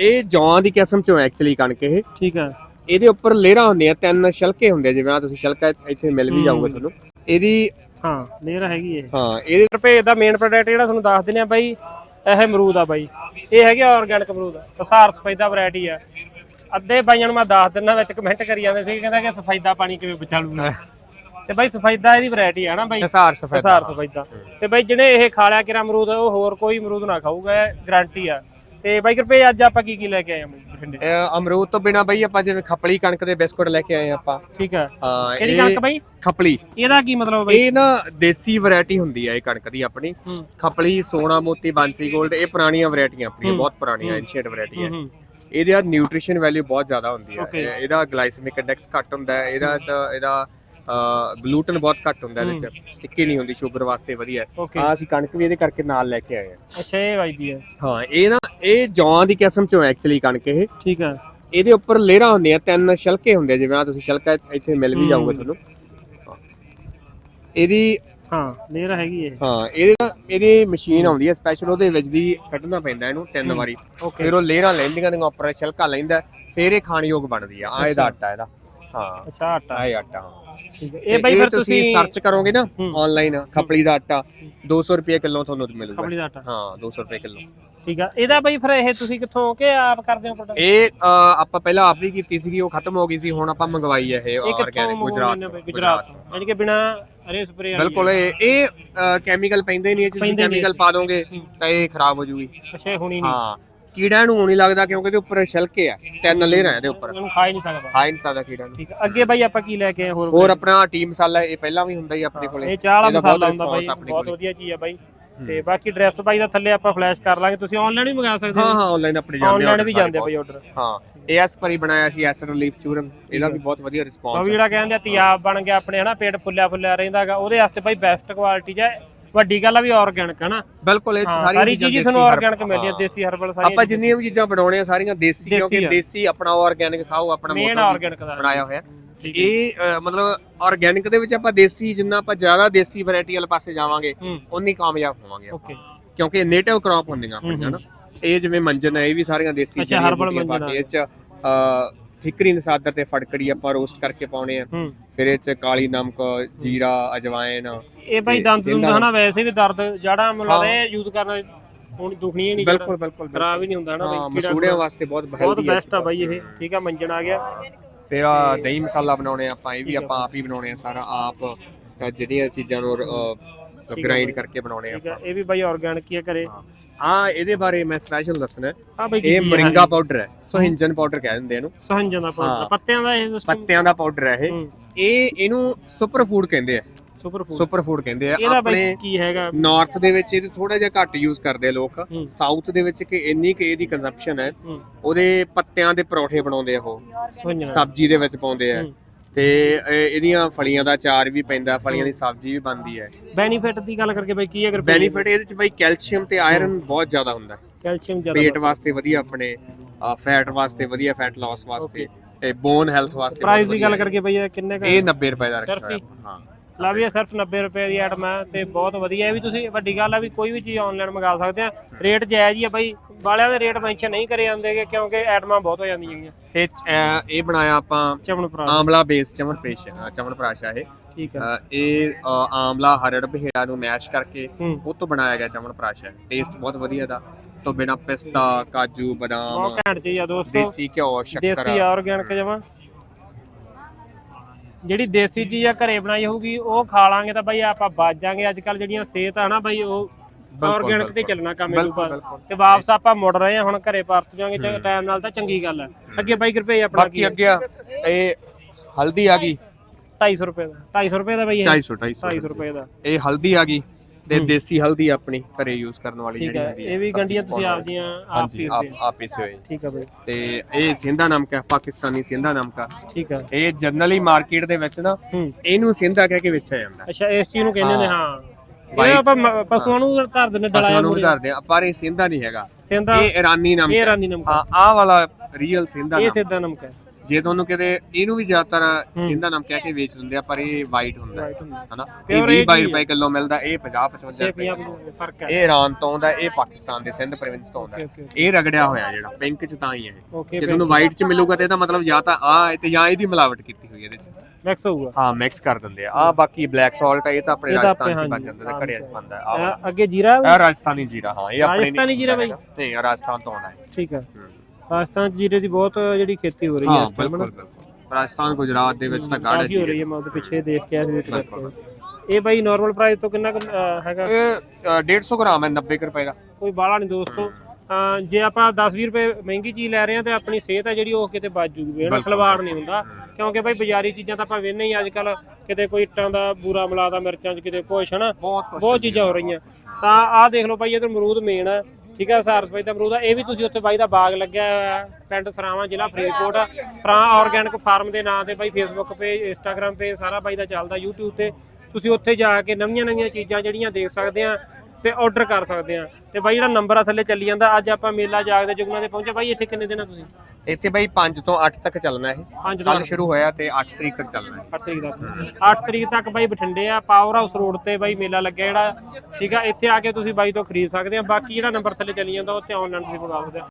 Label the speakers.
Speaker 1: ਇਹ ਜੌਂ ਦੀ ਕਿਸਮ ਚੋਂ ਐਕਚੁਅਲੀ ਕਣਕ ਇਹ।
Speaker 2: ਠੀਕ ਹੈ
Speaker 1: ਇਹਦੇ ਉੱਪਰ ਲੇਅਰਾਂ ਹੁੰਦੀਆਂ ਤਿੰਨ ਛਲਕੇ ਹੁੰਦੇ ਜਿਵੇਂ ਆ ਤੁਸੀਂ ਛਲਕਾ ਇੱਥੇ ਮਿਲ ਵੀ ਜਾਊਗਾ ਤੁਹਾਨੂੰ। ਇਹਦੀ
Speaker 2: ਹਾਂ ਲੇਅਰ ਹੈਗੀ ਇਹ।
Speaker 1: ਹਾਂ ਇਹਦੇ
Speaker 2: ਰੁਪਏ ਦਾ ਮੇਨ ਪ੍ਰੋਡਕਟ ਜਿਹੜਾ ਤੁਹਾਨੂੰ ਦੱਸ ਦਿੰਦੇ ਆ ਬਾਈ ਇਹ ਅਮਰੂਦ ਆ ਬਾਈ। ਇਹ ਹੈਗੇ ਆਰਗੈਨਿਕ ਅਮਰੂਦ। ਤਸਾਰ ਸਫੈਦਾ ਵੈਰਾਈਟੀ ਆ। ਅੱਧੇ ਬਾਈਆਂ ਨੂੰ ਮੈਂ ਦੱਸ ਦਿੰਦਾ ਵਿੱਚ ਕਮੈਂਟ ਕਰੀ ਜਾਂਦੇ ਸੀ ਕਹਿੰਦਾ ਕਿ ਸਫੈਦਾ ਪਾਣੀ ਕਿਵੇਂ ਬਚਾਲੂਗਾ ਤੇ ਬਾਈ ਸਫੈਦਾ ਇਹਦੀ ਵੈਰਾਈਟੀ ਆ ਨਾ ਬਾਈ।
Speaker 1: ਹਿਸਾਰ ਸਫੈਦਾ
Speaker 2: ਤਸਾਰ ਸਫੈਦਾ ਤੇ ਬਾਈ ਜਿਹੜੇ ਇਹ ਖਾ ਲਿਆ ਕਿਰਾ ਅਮਰੂਦ ਉਹ ਹੋਰ ਕੋਈ ਅਮਰੂਦ ਨਾ ਖਾਊਗਾ ਗਾਰੰਟੀ ਆ। ਤੇ ਬਾਈ ਰੁਪਏ ਅੱਜ ਆਪਾਂ ਕੀ ਕੀ ਲੈ ਕੇ ਆਏ ਬਾਈ ਬਠਿੰਡੇ
Speaker 1: ਅਮਰੂਦ ਤੋਂ ਬਿਨਾ ਬਈ ਆਪਾਂ ਜਿਵੇਂ ਖਪਲੀ ਕਣਕ ਦੇ ਬਿਸਕੁਟ ਲੈ ਕੇ ਆਏ ਆਪਾਂ।
Speaker 2: ਠੀਕ ਆ
Speaker 1: ਹਾਂ
Speaker 2: ਕਿਹੜੀ
Speaker 1: ਇਹ
Speaker 2: ਕਣਕ ਬਾਈ?
Speaker 1: ਖਪਲੀ।
Speaker 2: ਇਹਦਾ ਕੀ ਮਤਲਬ ਬਾਈ?
Speaker 1: ਇਹ ਨਾ ਦੇਸੀ ਵੈਰਾਈਟੀ ਹੁੰਦੀ ਹੈ ਇਹ ਕਣਕ ਦੀ ਆਪਣੀ।
Speaker 2: ਹੂੰ।
Speaker 1: ਖਪਲੀ ਸੋਨਾ ਮੋਤੀ ਬਾਂਸੀ 골ਡ ਇਹ ਪੁਰਾਣੀਆਂ ਵੈਰਾਈਟੀਆਂ ਆਪਣੀਆਂ
Speaker 2: ਹੂੰ।
Speaker 1: ਬਹੁਤ ਪੁਰਾਣੀਆਂ ਐਂਸ਼ੀਅੰਟ ਵੈਰਾਈਟੀ ਹੈ
Speaker 2: ਹੂੰ, ਹੂੰ।
Speaker 1: ਇਹਦੇ ਆ ਨਿਊਟ੍ਰੀਸ਼ਨ ਵੈਲਿਊ ਬਹੁਤ ਜ਼ਿਆਦਾ ਹੁੰਦੀ ਹੈ
Speaker 2: Okay.
Speaker 1: ਇਹ- ਇਹਦਾ ਗਲਾਈਸੈਮਿਕ ਇੰਡੈਕਸ ਘੱਟ ਹੁੰਦਾ ਹੈ ਇਹਦਾ ਚ ਇਹਦਾ ਗਲੂਟਨ ਬਹੁਤ ਘੱਟ ਹੁੰਦਾ ਇਹਦੇ ਚ। ਸਟਿੱਕੀ ਨਹੀਂ ਹੁੰਦੀ ਸ਼ੂਗਰ ਵਾਸਤੇ ਵਧੀਆ। ਹੈ ਆ ਅਸੀਂ ਕਣਕ ਵੀ ਇਹਦੇ ਕਰਕੇ ਨਾਲ ਲੈ ਕੇ ਆਏ ਹਾਂ
Speaker 2: ਅੱਛਾ ਇਹ ਵੱਜਦੀ ਹੈ।
Speaker 1: ਹਾਂ ਇਹ ਨਾ ਇਹ ਜੌਂ ਦੀ ਕਿਸਮ ਚੋਂ ਐਕਚੁਅਲੀ ਕਣਕ ਇਹ।
Speaker 2: ਠੀਕ ਆ
Speaker 1: ਇਹਦੇ ਉੱਪਰ ਲੇਅਰਾਂ ਹੁੰਦੀਆਂ ਤਿੰਨ ਛਲਕੇ ਹੁੰਦੇ ਆ, ਜਿਵੇਂ ਆ ਤੁਸੀਂ ਛਲਕਾ ਇੱਥੇ ਮਿਲ ਵੀ ਜਾਊਗਾ
Speaker 2: ਹੂੰ।
Speaker 1: ਤੁਹਾਨੂੰ। ਇਹਦੀ
Speaker 2: ਹਾਂ ਲੇਅਰ ਹੈਗੀ ਇਹ।
Speaker 1: ਹਾਂ ਇਹਦੇ ਨਾ ਇਹਦੀ ਮਸ਼ੀਨ ਆਉਂਦੀ ਹੈ ਸਪੈਸ਼ਲ ਉਹਦੇ ਵਿੱਚ ਦੀ ਕੱਢਣਾ ਪੈਂਦਾ ਇਹਨੂੰ ਤਿੰਨ ਵਾਰੀ। ਫਿਰ ਉਹ ਲੇਅਰਾਂ ਲੈਂਦੀਆਂ ਦੀਆਂ ਉੱਪਰ ਛਲਕਾ ਲੈਂਦਾ ਫਿਰ ਇਹ ਖਾਣਯੋਗ ਬਣਦੀ ਆ। ਆ ਇਹਦਾ ਆਟਾ ਇਹਦਾ। ਹਾਂ।
Speaker 2: ਅੱਛਾ ਆਟਾ।
Speaker 1: ਆ ਇਹ ਆਟਾ ਹਾਂ।
Speaker 2: ਠੀਕ ਹੈ। ਇਹ ਬਾਈ ਫਿਰ ਤੁਸੀਂ
Speaker 1: ਸਰਚ ਕਰੋਗੇ ਨਾ
Speaker 2: ਹੂੰ।
Speaker 1: ਆਨਲਾਈਨ ਖਪਲੀ ਦਾ ਆਟਾ 200 ਰੁਪਏ ਕਿਲੋ ਤੁਹਾਨੂੰ ਮਿਲੂਗਾ
Speaker 2: ਖਪਲੀ ਦਾ ਆਟਾ।
Speaker 1: ਹਾਂ 200 ਰੁਪਏ ਕਿਲੋ।
Speaker 2: ਠੀਕ ਆ। ਇਹਦਾ ਬਾਈ ਫਿਰ ਇਹ ਤੁਸੀਂ ਕਿੱਥੋਂ ਕਿ ਆਪ ਕਰਦੇ ਹੋ ਪ੍ਰੋਡਕਟ
Speaker 1: ਇਹ ਅ, ਆਪਾਂ ਪਹਿਲਾਂ ਆਪ ਵੀ ਕੀਤੀ ਸੀਗੀ ਉਹ ਖਤਮ ਹੋ ਗਈ ਸੀ ਹੁਣ ਆਪਾਂ ਮੰਗਵਾਈ ਹੈ ਇਹ
Speaker 2: ਇਹ ਕਿੱਥੋਂ
Speaker 1: ਆਰਗੈਨਿਕ
Speaker 2: ਗੁਜਰਾਤ
Speaker 1: ਗੁਜਰਾਤ
Speaker 2: ਤੋਂ ਗੁਜਰਾਤ ਤੋਂ। ਯਾਨੀ ਕਿ ਬਿਨਾ ਰੇ ਸਪਰੇ
Speaker 1: ਬਿਲਕੁਲ ਇਹ ਇਹ ਕੈਮੀਕਲ ਪੈਂਦੇ ਨਹੀਂ ਇਹ ਚ ਤੁਸੀਂ
Speaker 2: ਪੈਂਦੇ ਨਹੀਂ
Speaker 1: ਕੈਮੀਕਲ ਪਾ ਦੋਗੇ
Speaker 2: ਹੂੰ।
Speaker 1: ਤਾਂ ਇਹ ਖਰਾਬ ਹੋ ਜੂਗੀ।
Speaker 2: ਅੱਛਾ ਇਹ ਹੁਣੀ ਨਹੀਂ।
Speaker 1: ਹਾਂ। ਕੀੜਾ ਨੂੰ ਨਹੀਂ ਲੱਗਦਾ ਕਿਉਂਕਿ ਇਹਦੇ ਉੱਪਰ ਛਲਕੇ ਆ ਤਿੰਨ ਲੇਅਰਾਂ ਇਹਦੇ ਉੱਪਰ।
Speaker 2: ਇਹਨੂੰ ਖਾ ਹੀ ਨਹੀਂ ਸਕਦਾ।
Speaker 1: ਖਾ ਹੀ ਨਹੀਂ ਸਕਦਾ ਕੀੜਾ ਨੂੰ।
Speaker 2: ਠੀਕ ਆ ਅੱਗੇ ਬਾਈ ਆਪਾਂ ਕੀ ਲੈ ਕੇ ਆਏ ਹੋਰ
Speaker 1: ਹੋਰ ਆਪਣਾ ਟੀ ਮਸਾਲਾ ਇਹ ਪਹਿਲਾਂ ਵੀ ਹੁੰਦਾ ਹੀ ਆਪਣੇ ਕੋਲੇ।
Speaker 2: ਇਹ ਚਾਹ ਵਾਲਾ
Speaker 1: ਇਹਦਾ ਬਹੁਤ
Speaker 2: ਮਸਾਲਾ ਹੁੰਦਾ ਬਾਈ
Speaker 1: response ਆਪਣੇ
Speaker 2: ਬਹੁਤ
Speaker 1: ਕੋਲੇ।
Speaker 2: ਵਧੀਆ ਚੀਜ਼ ਆ ਬਾਈ। ਤੇ ਬਾਕੀ ਡਰੈਸ ਬਾਈ ਦਾ ਥੱਲੇ ਆਪਾਂ ਫਲੈਸ਼ ਕਰ ਲਾਂਗੇ ਤੁਸੀਂ ਆਨਲਾਈਨ ਵੀ ਮੰਗਾ ਸਕਦੇ
Speaker 1: ਹਾਂ ਹਾਂ। ਆਨਲਾਈਨ ਆਪਣੇ ਜਾਂਦੇ
Speaker 2: ਆਨਲਾਈਨ ਵੀ ਜਾਂਦੇ ਆ। ਬਾਈ ਆਰਡਰ
Speaker 1: ਹਾਂ ਇਹ ਐਸ ਪਰੀ ਬਣਾਇਆ ਸੀ ਐਸ ਰਿਲੀਫ ਚੂਰਨ ਇਹਦਾ ਵੀ ਬਹੁਤ ਵਧੀਆ ਰਿਸਪੌਂਸ
Speaker 2: ਵੀ ਜਿਹੜਾ ਕਹਿੰਦੇ ਆ ਤਿਆਬ ਬਣ ਗਿਆ ਆਪਣੇ ਹਨਾ ਪੇਟ ਫੁੱਲਿਆ ਫੁੱਲਿਆ ਰਹਿੰਦਾਗਾ ਉਹਦੇ ਵਾਸਤੇ ਬਾਈ ਬੈਸਟ ਕੁਆਲਿਟੀ ਹੈ। ਵੱਡੀ ਗੱਲ ਆ ਵੀ ਆਰਗੈਨਿਕ ਹਨਾ
Speaker 1: ਬਿਲਕੁਲ ਇਹ 'ਚ
Speaker 2: ਹਾਂ, ਸਾਰੀ
Speaker 1: ਚੀਜ਼ਾਂ
Speaker 2: ਚੀਜ਼ ਤੁਹਾਨੂੰ ਆਰਗੈਨਿਕ ਮਿਲਦੀ ਹੈ
Speaker 1: ਹਾਂ।
Speaker 2: ਦੇਸੀ ਹਰਬਲ ਸਾਰੀਆਂ
Speaker 1: ਆਪਾਂ ਜਿੰਨੀਆਂ ਵੀ ਚੀਜ਼ਾਂ ਬਣਾਉਣੇ ਆ ਸਾਰੀਆਂ ਦੇਸੀ ਕਿਉਂਕਿ
Speaker 2: ਆ।
Speaker 1: ਦੇਸੀ ਆਪਣਾ ਆਰਗੈਨਿਕ ਖਾਓ ਆਪਣਾ
Speaker 2: ਮੇਨ ਆਰਗੈਨਿਕ ਦਾ।
Speaker 1: ਬਣਾਇਆ ਹੋਇਆ।
Speaker 2: ਹੈ।
Speaker 1: ਇਹ ਅ, ਮਤਲਬ ਆਰਗੈਨਿਕ ਦੇ ਵਿੱਚ ਆਪਾਂ ਦੇਸੀ ਜਿੰਨਾ ਆਪਾਂ ਜ਼ਿਆਦਾ ਦੇਸੀ ਵੈਰਾਈਟੀ ਵਾਲੇ ਪਾਸੇ ਜਾਵਾਂਗੇ
Speaker 2: ਹੂੰ।
Speaker 1: ਉਨੀ ਕਾਮਯਾਬ ਹੋਵਾਂਗੇ ਆਪਾਂ।
Speaker 2: ਓਕੇ
Speaker 1: ਕਿਉਂਕਿ ਨੇਟਿਵ ਕ੍ਰੌਪ ਹੁੰਦੀਆਂ ਆਪਣੀਆਂ ਨਾ। ਇਹ ਜਿਵੇਂ ਮੰਜਨ ਹੈ ਇਹ ਵੀ ਸਾਰੀਆਂ ਦੇਸੀ
Speaker 2: ਅੱਛਾ, herbal ਮੰਜਨ
Speaker 1: ਕੇ ਇਹ ਚ ਅ, ਠਿਕਰੀ ਨਸਾਦਰ ਤੇ ਫੜਕੜੀ ਆਪਾਂ ਰੋਸਟ ਕਰਕੇ ਪਾਉਣੇ ਆ।
Speaker 2: ਹੂੰ।
Speaker 1: ਫਿਰ ਇਹ ਚ ਕਾਲੀ ਨਮਕ ਜੀਰਾ ਅਜਵਾਇਨ
Speaker 2: ਇਹ
Speaker 1: ਤੇ
Speaker 2: ਦੰਦ ਦੁੰਦ ਹਨਾ ਵੈਸੇ ਵੀ ਦਰਦ ਜੜਾ
Speaker 1: ਹਾਂ।
Speaker 2: ਇਹ ਯੂਜ਼ ਕਰਨਾ ਹੁਣ ਦੁਖਣੀ ਨਹੀਂ
Speaker 1: ਬਿਲਕੁਲ ਬਿਲਕੁਲ
Speaker 2: ਖਰਾਬ ਹੀ ਨਹੀਂ ਹੁੰਦਾ ਹਨਾ
Speaker 1: ਹਾਂ ਮਸੂੜਿਆਂ ਵਾਸਤੇ ਬਹੁਤ
Speaker 2: ਬਹੁਤ
Speaker 1: ਹੈਲਦੀ ਹੈ।
Speaker 2: ਬੈਸਟ ਆ ਬਾਈ ਇਹ ਠੀਕ ਆ ਮੰਜਣ ਆ ਗਿਆ।
Speaker 1: ਫਿਰ ਦਹੀਂ ਮਸਾਲਾ ਬਣਾਉਣੇ ਆ ਆਪਾਂ ਇਹ ਵੀ ਆਪਾਂ ਆਪ ਹੀ ਬਣਾਉਣੇ ਆ ਸਾਰਾ ਆਪ ਜਿਹੜੀਆਂ ਚੀਜ਼ਾਂ ਨੂੰ ਗ੍ਰਾਈਂਡ ਕਰਕੇ ਬਣਾਉਣੇ
Speaker 2: ਠੀਕ ਆ ਇਹ ਵੀ ਬਾਈ ਆਰਗੈਨਿਕ ਹੀ ਆ ਕਰੇ
Speaker 1: ਹਾਂ। ਇਹਦੇ ਬਾਰੇ ਮੈਂ ਸਪੈਸ਼ਲ ਦੱਸਣਾ ਹੈ।
Speaker 2: ਆ ਬਾਈ
Speaker 1: ਇਹ ਮਰਿੰਗਾ ਪਾਊਡਰ ਹੈ ਸੋਹਿੰਜਨ ਪਾਊਡਰ ਕਹਿ ਦਿੰਦੇ ਇਹਨੂੰ।
Speaker 2: ਸਹੰਜਨ ਦਾ ਪਾਊਡਰ। ਪੱਤਿਆਂ ਦਾ ਇਹ
Speaker 1: ਪੱਤਿਆਂ ਦਾ ਪਾਊਡਰ ਹੈ ਇਹ। ਇਹ ਇਹਨੂੰ ਸੁਪਰ ਫੂਡ ਕਹਿੰਦੇ ਆ।
Speaker 2: ਸੁਪਰ ਫੂਡ
Speaker 1: ਸੁਪਰ ਫੂਡ ਕਹਿੰਦੇ ਆ।
Speaker 2: ਇਹਦਾ ਬਾਈ
Speaker 1: ਆਪਣੇ
Speaker 2: ਕੀ ਹੈਗਾ?
Speaker 1: ਨਾਰਥ ਦੇ ਵਿੱਚ ਇਹ ਥੋੜਾ ਜਿਹਾ ਘੱਟ ਯੂਜ਼ ਕਰਦੇ ਆ ਲੋਕ।
Speaker 2: ਹੂੰ।
Speaker 1: ਸਾਊਥ ਦੇ ਵਿੱਚ ਕਿ ਇੰਨੀ ਕਿ ਇਹਦੀ ਕੰਜ਼ੰਪਸ਼ਨ ਹੈ।
Speaker 2: ਹੂੰ।
Speaker 1: ਉਹਦੇ ਪੱਤਿਆਂ ਦੇ ਪਰੌਠੇ ਬਣਾਉਂਦੇ ਆ ਉਹ।
Speaker 2: ਸਹੰਜਨ।
Speaker 1: ਸਬਜ਼ੀ ਦੇ ਵਿੱਚ ਪਾਉਂਦੇ ਆ।
Speaker 2: ਹੂੰ।
Speaker 1: ਤੇ ਇਹ- ਇਹਦੀਆਂ ਫਲੀਆਂ ਦਾ ਅਚਾਰ ਵੀ ਪੈਂਦਾ ਫਲੀਆਂ ਦੀ ਸਬਜ਼ੀ ਵੀ ਬਣਦੀ ਹੈ
Speaker 2: ਬੈਨੀਫਿਟ ਦੀ ਗੱਲ ਕਰਕੇ ਬਾਈ ਕੀ ਅਗਰ
Speaker 1: ਬੈਨੀਫਿਟ ਇਹਦੇ ਚ ਬਈ ਕੈਲਸ਼ੀਅਮ ਤੇ ਆਇਰਨ ਬਹੁਤ ਜ਼ਿਆਦਾ ਹੁੰਦਾ ਹੈ।
Speaker 2: ਕੈਲਸ਼ੀਅਮ ਜ਼ਿਆਦਾ
Speaker 1: ਪੇਟ ਵਾਸਤੇ ਵਧੀਆ ਆਪਣੇ ਫੈਟ ਵਾਸਤੇ ਵਧੀਆ ਫੈਟ ਲਾਸ ਵਾਸਤੇ ਤੇ ਬੋਨ ਹੈਲਥ ਵਾਸਤੇ
Speaker 2: ਪ੍ਰਾਈਸ
Speaker 1: ਬਹੁਤ
Speaker 2: ਦੀ ਗੱਲ
Speaker 1: ਵਧੀਆ
Speaker 2: ਕਰਕੇ ਬਈ ਇਹ ਕਿੰਨੇ
Speaker 1: ਹੈ।
Speaker 2: ਕੁ
Speaker 1: ਇਹ 90 ਰੁਪਏ ਦਾ ਰੱਖਿਆ
Speaker 2: ਸਿਰਫ
Speaker 1: ਹੋਇਆ
Speaker 2: ਹੀ?
Speaker 1: ਹਾਂ
Speaker 2: ਲਾ ਵੀ ਇਹ ਸਿਰਫ 90 ਰੁਪਏ ਦੀ ਆਈਟਮ ਹੈ ਤੇ ਬਹੁਤ ਵਧੀਆ। ਹੈ ਵੀ ਤੁਸੀਂ ਵੱਡੀ ਗੱਲ ਆ ਵੀ ਕੋਈ ਵੀ ਚੀਜ਼ ਆਨਲਾਈਨ ਮੰਗਾ ਸਕਦੇ ਆ। ਰੇਟ ਜਾਇਜ਼ ਹੀ ਆ ਬਾਈ। ਵਾਲਿਆਂ ਦੇ ਰੇਟ ਮੈਂਸ਼ਨ ਨਹੀਂ ਕਰੇ ਜਾਂਦੇਗੇ ਕਿਉਂਕਿ ਆਈਟਮਾਂ ਬਹੁਤ ਹੋ ਜਾਂਦੀਆਂ ਹੈਗੀਆਂ
Speaker 1: ਤੇ ਅਹ, ਇਹ ਬਣਾਇਆ ਆਪਾਂ
Speaker 2: ਚਮਨ ਭਰਾ।
Speaker 1: ਆਮਲਾ ਬੇਸ ਚਮਨ ਪੇਸ਼ ਚਮਨ ਪ੍ਰਾਸ਼ਾ ਇਹ।
Speaker 2: ਠੀਕ ਹੈ
Speaker 1: ਅਹ, ਇਹ ਅਹ, ਆਮਲਾ ਹਰੜ ਬਹਿੜਾ ਨੂੰ ਮੈਸ਼ ਕਰਕੇ
Speaker 2: ਹੂੰ।
Speaker 1: ਉਹ ਤੋਂ ਬਣਾਇਆ ਗਿਆ ਚਮਨ ਪ੍ਰਾਸ਼ਾ ਟੇਸਟ ਬਹੁਤ ਵਧੀਆ ਦਾ। ਤੋਂ ਬਿਨਾ ਪਿਸਤਾ ਕਾਜੂ ਬਦਾਮ
Speaker 2: ਬਹੁਤ ਘੈਂਟ ਚੀਜ਼ ਆ ਦੋਸਤੋ।
Speaker 1: ਦੇਸੀ ਘਿਓ
Speaker 2: ਦੇਸੀ
Speaker 1: ਸ਼ੱਕਰ
Speaker 2: ਆਰਗੈਨਿਕ ਜਮਾ। ਜਿਹੜੀ ਦੇਸੀ ਚੀਜ਼ ਆ ਘਰੇ ਬਣਾਈ ਹੋਊਗੀ ਉਹ ਖਾ ਲਾਂਗੇ ਤਾਂ ਬਾਈ ਆਪਾਂ ਬਚ ਜਾਾਂਗੇ। ਅੱਜ ਕੱਲ ਜਿਹੜੀਆਂ ਸਿਹਤ ਆ ਨਾ ਬਾਈ ਉਹ ਆਰਗੈਨਿਕ ਤੇ। ਚੱਲਣਾ ਕੰਮ ਇਹਨੂੰ
Speaker 1: ਬਿਲਕੁਲ,
Speaker 2: ਬਾਅਦ। ਤੇ ਵਾਪਸ ਆਪਾਂ ਮੁੜ ਰਹੇ ਆ ਹੁਣ ਘਰੇ ਪਰਤ ਜਾਾਂਗੇ ਟਾਈਮ ਨਾਲ ਤਾਂ ਚੰਗੀ ਗੱਲ ਹੈ ਅੱਗੇ ਬਾਈ ਰੁਪਏ ਆਪਣਾ ਕੀ
Speaker 1: ਅੱਗੇ ਆ, ਇਹ ਹਲਦੀ ਆ ਗਈ।
Speaker 2: 250 ਰੁਪਏ ਦਾ 250 ਰੁਪਏ ਦਾ ਬਾਈ ਇਹ।
Speaker 1: 250 250
Speaker 2: 250 ਰੁਪਏ ਦਾ।
Speaker 1: ਇਹ ਹਲਦੀ ਆ ਗਈ। ਤੇ ਦੇਸੀ ਹਲਦੀ ਆਪਣੀ ਘਰੇ ਯੂਜ਼ ਕਰਨ ਵਾਲੀ
Speaker 2: ਠੀਕ
Speaker 1: ਜਿਹੜੀ
Speaker 2: ਹੈ
Speaker 1: ਹੁੰਦੀ
Speaker 2: ਇਹ ਵੀ
Speaker 1: ਸਬਜ਼ੀ
Speaker 2: ਗੰਡੀਆਂ ਤੁਸੀਂ
Speaker 1: ਪਾਉਣ
Speaker 2: ਆਪ ਦੀਆਂ ਆਪ
Speaker 1: ਹਾਂਜੀ ਆਪ
Speaker 2: ਪੀਸਦੇ
Speaker 1: ਆਪ ਪੀਸੇ ਹੋਏ।
Speaker 2: ਠੀਕ ਹੈ ਬਾਈ।
Speaker 1: ਤੇ ਇਹ ਸਿੰਧਾ ਨਮਕ ਹੈ ਪਾਕਿਸਤਾਨੀ ਸਿੰਧਾ ਨਮਕ ਆ।
Speaker 2: ਠੀਕ ਹੈ।
Speaker 1: ਇਹ ਜਨਰਲੀ ਮਾਰਕੀਟ ਦੇ ਵਿੱਚ ਨਾ
Speaker 2: ਹੂੰ।
Speaker 1: ਇਹਨੂੰ ਸਿੰਧਾ ਕਹਿ ਕੇ ਵੇਚਿਆ ਜਾਂਦਾ।
Speaker 2: ਅੱਛਾ ਇਸ ਚੀਜ਼ ਨੂੰ ਕਹਿੰਦੇ ਨੇ
Speaker 1: ਹਾਂ।
Speaker 2: ਹਾਂ। ਇਹ ਆਪਾਂ ਮ- ਪਸ਼ੂਆਂ ਨੂੰ ਧਰ ਦਿੰਦੇ ਡਲਾਇਆ
Speaker 1: ਪਸ਼ੂਆਂ ਨੂੰ ਵੀ ਧਰਦੇ ਆ ਪਰ ਇਹ ਸਿੰਧਾ ਨਹੀਂ ਹੈਗਾ।
Speaker 2: ਸਿੰਦਾ
Speaker 1: ਇਹ ਇਰਾਨੀ ਨਮਕ
Speaker 2: ਇਹ
Speaker 1: ਹੈ।
Speaker 2: ਰਾਨੀ ਨਮਕ
Speaker 1: ਹਾਂ ਆਹ ਵਾਲਾ ਰੀਅਲ ਸਿੰਧਾ
Speaker 2: ਇਹ
Speaker 1: ਨਮਕ।
Speaker 2: ਸਿੱਧਾ ਨਮਕ ਹੈ।
Speaker 1: ਜੇ ਤੁਹਾਨੂੰ ਕਿਤੇ ਇਹਨੂੰ ਵੀ ਜ਼ਿਆਦਾਤਰ ਸਿੰਧਾ ਨਾਮ ਕਹਿ ਕੇ ਵੇਚ ਦਿੰਦੇ ਆ ਪਰ ਇਹ ਵਾਈਟ ਹੁੰਦਾ ਹੈ ਹਨਾ? ਇਹ
Speaker 2: Pure
Speaker 1: 20
Speaker 2: ਇਹ
Speaker 1: 22
Speaker 2: ਚੀਜ਼
Speaker 1: ਰੁਪਏ ਕਿਲੋ ਮਿਲਦਾ ਇਹ 50 55
Speaker 2: ਛੇ
Speaker 1: ਰੁਪਏ
Speaker 2: ਫ਼ਰਕ ਹੈ।
Speaker 1: ਇਹ ਇਰਾਨ ਤੋਂ ਆਉਂਦਾ ਇਹ ਪਾਕਿਸਤਾਨ ਦੇ ਸਿੰਧ ਪ੍ਰੋਵਿੰਸ ਤੋਂ ਆਉਂਦਾ। ਇਹ ਰਗੜਿਆ ਹੋਇਆ ਜਿਹੜਾ ਪਿੰਕ ਚ ਤਾਂ ਹੀ ਹੈ ਜੇ ਤੁਹਾਨੂੰ ਵਾਈਟ ਚ ਮਿਲੂਗਾ ਤੇ ਇਹਦਾ ਮਤਲਬ ਜਾਂ ਤਾਂ ਆ ਤੇ ਜਾਂ ਇਹਦੀ ਮਿਲਾਵਟ ਕੀਤੀ ਹੋਈ ਹੈ ਇਹਦੇ ਚ।
Speaker 2: ਮਿਕਸ ਹੋਊਗਾ।
Speaker 1: ਹਾਂ ਮਿਕਸ ਕਰ ਦਿੰਦੇ ਆ। ਆ ਬਾਕੀ ਬਲੈਕ ਸਾਲਟ ਹੈ ਇਹ ਤਾਂ ਆਪਣੇ ਰਾਜਸਥਾਨ ਚ ਬਣ ਜਾਂਦਾ ਤੇ ਘੜਿਆਂ ਚ ਬਣਦਾ।
Speaker 2: ਇਹ ਅੱਗੇ ਜੀਰਾ ਵੀ?
Speaker 1: ਇਹ ਰਾਜਸਥਾਨੀ ਜੀਰਾ ਹਾਂ ਇਹ ਆਪਣੇ
Speaker 2: ਰਾਜਸਥਾਨੀ ਜੀਰਾ ਬਾਈ?
Speaker 1: ਨਹੀਂ ਰਾਜਸਥਾਨ ਤੋਂ ਆਉਂਦਾ ਹੈ
Speaker 2: ਠੀਕ ਹੂੰ। ਰਾਜਸਥਾਨ 'ਚ ਜੀਰੇ ਦੀ ਬਹੁਤ ਜਿਹੜੀ ਖੇਤੀ ਹੋ ਰਹੀ ਹੈ
Speaker 1: ਹਾਂ
Speaker 2: ਇਸ time।
Speaker 1: ਬਿਲਕੁਲ ਬਿਲਕੁਲ। ਰਾਜਸਥਾਨ ਗੁਜਰਾਤ ਦੇ ਵਿੱਚ ਤਾਂ ਗਾੜਾ
Speaker 2: ਕਾਫੀ ਹੋ ਰਹੀ ਹੈ ਮੈਂ ਉਹਦੇ ਪਿੱਛੇ ਦੇਖ ਕੇ ਆਇਆ ਸੀ ਵਿੱਚ ਕਰਕੇ। ਇਹ ਬਾਈ ਨਾਰਮਲ ਪ੍ਰਾਈਸ ਤੋਂ ਕਿੰਨਾ ਕੁ, ਅਹ, ਹੈਗਾ?
Speaker 1: ਇਹ ਅ, 150 ਗ੍ਰਾਮ ਹੈ 90 ਕੁ ਰੁਪਏ ਦਾ।
Speaker 2: ਕੋਈ ਬਾਹਲਾ ਨਹੀਂ ਦੋਸਤੋ। ਜੇ ਆਪਾਂ 10-20 ਰੁਪਏ ਮਹਿੰਗੀ ਚੀਜ਼ ਲੈ ਰਹੇ ਹਾਂ ਤੇ ਆਪਣੀ ਸਿਹਤ ਹੈ ਜਿਹੜੀ ਉਹ ਕਿਤੇ ਬਚ ਜੂਗੀ। ਇਹਦਾ ਖਲਵਾੜ ਨਹੀਂ ਹੁੰਦਾ। ਕਿਉਂਕਿ ਬਾਈ ਬਾਜ਼ਾਰੀ ਚੀਜ਼ਾਂ ਤਾਂ ਆਪਾਂ ਵੇਖਨੇ ਹੀ ਅੱਜ ਕੱਲ ਕਿਤੇ ਕੋਈ ਇੱਟਾਂ ਦਾ ਬੂਰਾ ਮਿਲਾਦਾ ਮਿਰਚਾਂ 'ਚ ਕਿਤੇ ਕੁਛ ਹਨਾ?
Speaker 1: ਬਹੁਤ ਕੁਛ
Speaker 2: ਬਹੁਤ ਚੀਜ਼ਾਂ ਹੋ ਰਹੀਆਂ। ਤਾਂ ਆਹ ਦੇਖ ਲਓ ਬਾਈ ਇਧਰ ਅਮਰੂਦ ਮੇਨ ਆ ਠੀਕ ਹੈ ਸਾਰਸ ਸਫ਼ਾਈ ਦਾ ਅਮਰੂਦ ਆ। ਇਹ ਵੀ ਤੁਸੀਂ ਉੱਥੇ ਬਾਈ ਦਾ ਬਾਗ ਲੱਗਿਆ ਹੋਇਆ ਹੈ, ਪਿੰਡ ਸਰਾਵਾਂ ਜ਼ਿਲ੍ਹਾ ਫਰੀਦਕੋਟ ਸਰਾਂ ਆਰਗੈਨਿਕ ਫਾਰਮ ਦੇ ਨਾਂ ਤੇ ਬਾਈ ਫੇਸਬੁੱਕ ਪੇਜ ਇੰਸਟਾਗ੍ਰam ਪੇਜ ਸਾਰਾ ਬਾਈ ਦਾ ਚੱਲਦਾ, YouTube ਤੇ। ਤੁਸੀਂ ਉੱਥੇ ਜਾ ਕੇ ਨਵੀਆਂ ਨਵੀਆਂ ਚੀਜ਼ਾਂ ਜਿਹੜੀਆਂ ਦੇਖ ਸਕਦੇ ਆ ਤੇ ਆਰਡਰ ਕਰ ਸਕਦੇ ਆ। ਤੇ ਬਾਈ ਜਿਹੜਾ ਨੰਬਰ ਆ ਥੱਲੇ ਚੱਲੀ ਜਾਂਦਾ ਅੱਜ ਆਪਾਂ ਮੇਲਾ ਜਾਗਦੇ ਜੁਗਨਾਂ ਦੇ ਪਹੁੰਚੇ। ਬਾਈ ਇੱਥੇ ਕਿੰਨੇ ਦਿਨ ਤੁਸੀਂ?
Speaker 1: ਇੱਥੇ ਬਈ 5 ਤੋਂ 8 ਤੱਕ ਚੱਲਣਾ ਇਹ। ਕੱਲ ਸ਼ੁਰੂ ਹੋਇਆ ਤੇ 8 ਤਰੀਕ ਤੱਕ ਚੱਲਣਾ ਹੈ
Speaker 2: 8 ਤਰੀਕ ਤੱਕ। 8 ਤਰੀਕ ਤੱਕ ਬਾਈ ਬਠਿੰਡੇ ਆ ਪਾਵਰ ਹਾਊਸ ਰੋਡ ਤੇ ਬਾਈ ਮੇਲਾ ਲੱਗਿਆ ਜਿਹੜਾ। ਠੀਕ ਆ ਇੱਥੇ ਆ ਕੇ ਤੁਸੀਂ ਬਾਈ ਤੋਂ ਖਰੀਦ ਸਕਦੇ ਆ। ਬਾਕੀ ਜਿਹੜਾ ਨੰਬਰ ਥੱਲੇ ਚੱਲੀ ਜਾਂਦਾ ਉਹ ਤੇ ਆਨਲਾਈਨ ਤੁਸੀਂ ਮੰਗਾ ਸਕਦੇ ਆ।